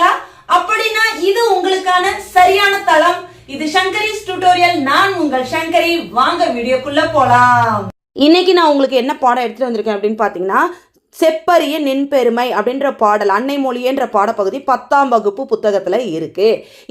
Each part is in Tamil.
இருக்கீங்களா அப்படின்னா இது உங்களுக்கான சரியான தளம். இது சங்கரிஸ் டியூட்டோரியல் நான் உங்கள் சங்கரி. வாங்க வீடியோக்குள்ள போலாம். இன்னைக்கு நான் உங்களுக்கு என்ன பாடம் எடுத்துட்டு வந்திருக்கேன் அப்படின்னு பாத்தீங்கன்னா செப்பரிய நின்பெருமை அப்படின்ற பாடல் அன்னை மொழியன்ற பாடப்பகுதி பத்தாம் வகுப்பு புத்தகத்தில் இருக்கு.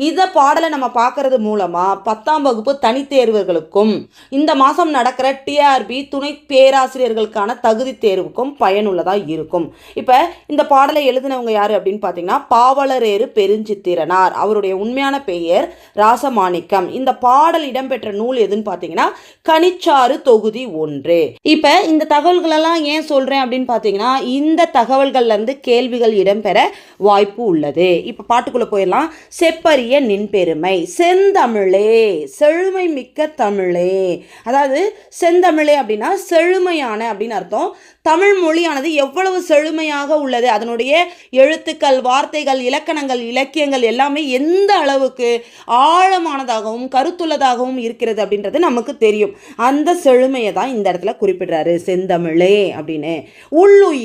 இந்த பாடலை நம்ம பார்க்கறது மூலமா பத்தாம் வகுப்பு தனித்தேர்வர்களுக்கும் இந்த மாதம் நடக்கிற டிஆர்பி துணை பேராசிரியர்களுக்கான தகுதி தேர்வுக்கும் பயனுள்ளதாக இருக்கும். இப்போ இந்த பாடலை எழுதினவங்க யார் அப்படின்னு பார்த்தீங்கன்னா பாவலரேறு பெருஞ்சித்திரனார். அவருடைய உண்மையான பெயர் ராசமாணிக்கம். இந்த பாடல் இடம்பெற்ற நூல் எதுன்னு பார்த்தீங்கன்னா கனிச்சாறு தொகுதி ஒன்று. இப்போ இந்த தகவல்களெல்லாம் ஏன் சொல்கிறேன் அப்படின்னு பார்த்தீங்கன்னா இந்த தகவல்கள்லேருந்து கேள்விகள் இடம்பெற வாய்ப்பு உள்ளது. இப்போ பாட்டுக்குள்ளே போயிடலாம். செப்பரிய நின்பெருமை செந்தமிழே செழுமை மிக்க தமிழே. அதாவது செந்தமிழே அப்படின்னா செழுமையான அப்படின்னு அர்த்தம். தமிழ் மொழியானது எவ்வளவு செழுமையாக உள்ளது? அதனுடைய எழுத்துக்கள் வார்த்தைகள் இலக்கணங்கள் இலக்கியங்கள் எல்லாமே எந்த அளவுக்கு ஆழமானதாகவும் கருத்துள்ளதாகவும் இருக்கிறது அப்படின்றது நமக்கு தெரியும். அந்த செழுமையை தான் இந்த இடத்துல குறிப்பிடுறாரு. செந்தமிழே அப்படின்னு. உள்ளுயிரே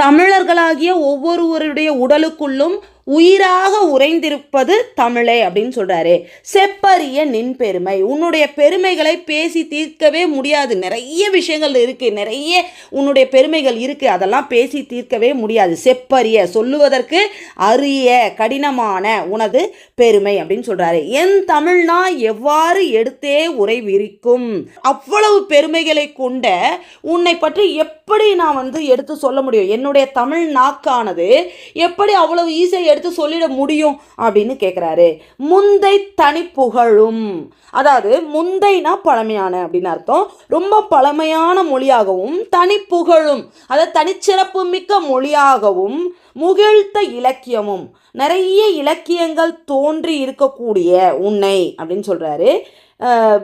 தமிழர்களாகிய ஒவ்வொருவருடைய உடலுக்குள்ளும் உயிராக உறைந்திருப்பது தமிழே அப்படின்னு சொல்கிறாரு செப்பரிய நின் பெருமை உன்னுடைய பெருமைகளை பேசி தீர்க்கவே முடியாது. நிறைய விஷயங்கள் இருக்குது நிறைய உன்னுடைய பெருமைகள் இருக்குது அதெல்லாம் பேசி தீர்க்கவே முடியாது. செப்பரிய சொல்லுவதற்கு அரிய கடினமான உனது பெருமை அப்படின்னு சொல்கிறாரு என் தமிழ்னா எவ்வாறு எடுத்தே உரை விரிக்கும்? அவ்வளவு பெருமைகளை கொண்ட உன்னை பற்றி எப்படி நான் வந்து எடுத்து சொல்ல முடியும்? என்னுடைய தமிழ் நாக்கானது எப்படி அவ்வளவு ஈஸியாக எடுத்து சொல்லிட முடியும் அப்படின்னு கேட்குறாரு முந்தை தனி புகழும். அதாவது முந்தைனா பழமையான அப்படின்னு அர்த்தம். ரொம்ப பழமையான மொழியாகவும் தனி புகழும். அதாவது தனிச்சிறப்பு மிக்க மொழியாகவும் முகிழ்த்த இலக்கியமும். நிறைய இலக்கியங்கள் தோன்றி இருக்கக்கூடிய உன்னை அப்படின்னு சொல்றாரு.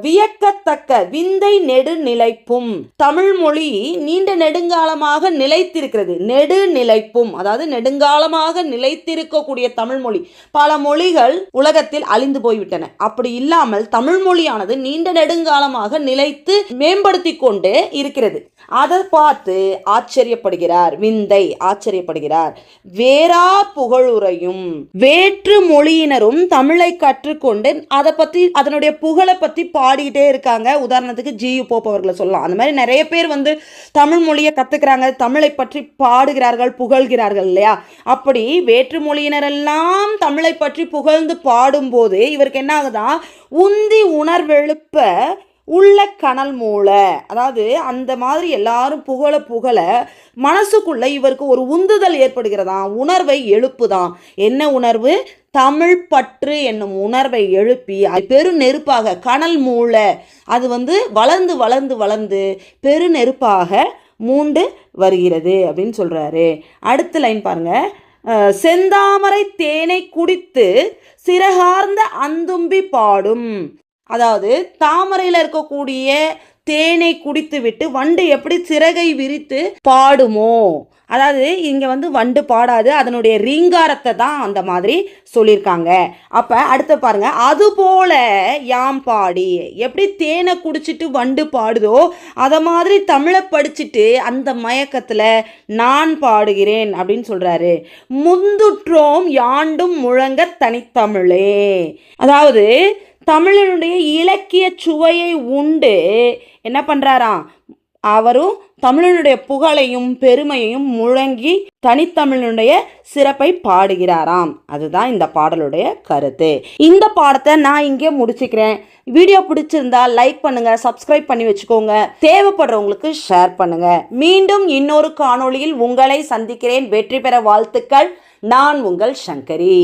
வியக்கத்தக்க விந்தை நெடுநிலைப்பும் தமிழ் மொழி நீண்ட நெடுங்காலமாக நிலைத்திருக்கிறது. நெடுநிலைப்பும் அதாவது நெடுங்காலமாக நிலைத்திருக்கக்கூடிய தமிழ் மொழி. பல மொழிகள் உலகத்தில் அழிந்து போய்விட்டன. அப்படி இல்லாமல் தமிழ் மொழியானது நீண்ட நெடுங்காலமாக நிலைத்து மேம்படுத்தி கொண்டு இருக்கிறது. அதை பார்த்து ஆச்சரியப்படுகிறார் விந்தை ஆச்சரியப்படுகிறார். வேறா புகழுரையும் வேற்று மொழியினரும் தமிழை கற்றுக்கொண்டு அதை பற்றி அதனுடைய புகழை பற்றி பற்றி பாடிக்கிட்டே இருக்காங்க. உதாரணத்துக்கு ஜியு போப் அவர்களை சொல்லலாம். அந்த மாதிரி நிறைய பேர் வந்து தமிழ் மொழியை கற்றுக்கிறாங்க தமிழை பற்றி பாடுகிறார்கள் புகழ்கிறார்கள் இல்லையா? அப்படி வேற்று மொழியினரெல்லாம் தமிழை பற்றி புகழ்ந்து பாடும்போது இவருக்கு என்ன ஆகுதா? உந்தி உணர்வெழுப்ப உள்ள கனல் மூளை. அதாவது அந்த மாதிரி எல்லாரும் புகழ புகழ மனசுக்குள்ளே இவருக்கு ஒரு உந்துதல் ஏற்படுகிறதாம் உணர்வை எழுப்புதான் என்ன உணர்வு? தமிழ் பற்று என்னும் உணர்வை எழுப்பி அது பெரு நெருப்பாக கனல் மூளை. அது வந்து வளர்ந்து வளர்ந்து வளர்ந்து பெரு நெருப்பாக மூண்டு வருகிறது அப்படின்னு சொல்கிறாரு அடுத்த லைன் பாருங்க. செந்தாமரை தேனை குடித்து சிறகார்ந்த அந்தும்பி பாடும். அதாவது தாமரையில் இருக்கக்கூடிய தேனை குடித்து விட்டு வண்டு எப்படி சிறகை விரித்து பாடுமோ? அதாவது இங்கே வந்து வண்டு பாடாது அதனுடைய ரீங்காரத்தை தான் அந்த மாதிரி சொல்லியிருக்காங்க. அப்போ அடுத்து பாருங்க அதுபோல யாம் பாடி எப்படி தேனை குடிச்சிட்டு வண்டு பாடுதோ அதை மாதிரி தமிழை படிச்சுட்டு அந்த மயக்கத்தில் நான் பாடுகிறேன் அப்படின்னு சொல்கிறாரு முந்துற்றோம் யாண்டும் முழங்க தனித்தமிழே. அதாவது தமிழனுடைய இலக்கிய சுவையை உண்டு. என்ன பண்ணுறாராம் அவரும் தமிழனுடைய புகழையும் பெருமையையும் முழங்கி தனித்தமிழனுடைய சிறப்பை பாடுகிறாராம். அதுதான் இந்த பாடலுடைய கருத்து. இந்த பாடத்தை நான் இங்கே முடிச்சுக்கிறேன். வீடியோ பிடிச்சிருந்தா லைக் பண்ணுங்க சப்ஸ்கிரைப் பண்ணி வச்சுக்கோங்க. தேவைப்படுறவங்களுக்கு ஷேர் பண்ணுங்க. மீண்டும் இன்னொரு காணொளியில் உங்களை சந்திக்கிறேன். வெற்றி பெற வாழ்த்துக்கள். நான் உங்கள் சங்கரி.